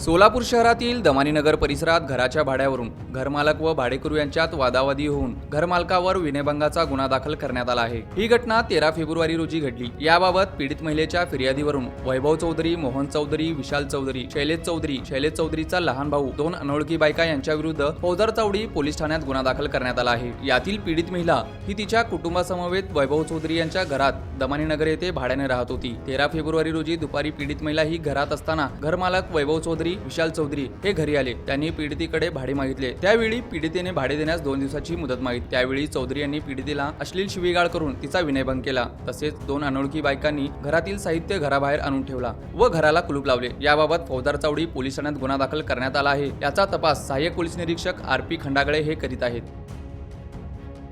सोलापूर शहरातील दमानीनगर परिसरात घराच्या भाड्यावरून घरमालक व भाडेकरू यांच्यात वादावादी होऊन घरमालकावर विनयभंगाचा गुन्हा दाखल करण्यात आला आहे. ही घटना तेरा फेब्रुवारी रोजी घडली. याबाबत पीडित महिलेच्या फिर्यादीवरून वैभव चौधरी मोहन चौधरी विशाल चौधरी शैलेश चौधरी शैलेश चौधरीचा लहान भाऊ दोन अनोळखी बायका यांच्या विरुद्ध फौजर चौडी पोलीस ठाण्यात गुन्हा दाखल करण्यात आला आहे. यातील पीडित महिला ही तिच्या कुटुंबासमवेत वैभव चौधरी यांच्या घरात दमानीनगर येथे भाड्याने राहत होती. तेरा फेब्रुवारी रोजी दुपारी पीडित महिला ही घरात असताना घरमालक वैभव चौधरी विशाल चौधरी हे घरी आले. त्यांनी पीडितीकडे भाडे मागितले. त्यावेळी पीडितेने भाडे देण्यास दोन दिवसाची मुदत मागितली. त्यावेळी चौधरी यांनी पीडितेला अश्लील शिवीगाळ करून तिचा विनयभंग केला. तसेच दोन अनोळखी बायकांनी घरातील साहित्य घराबाहेर आणून ठेवला व घराला कुलूप लावले. याबाबत फौजदार चावडी पोलीस ठाण्यात गुन्हा दाखल करण्यात आला आहे. याचा तपास सहाय्यक पोलीस निरीक्षक आर पी खंडागळे हे करीत आहेत.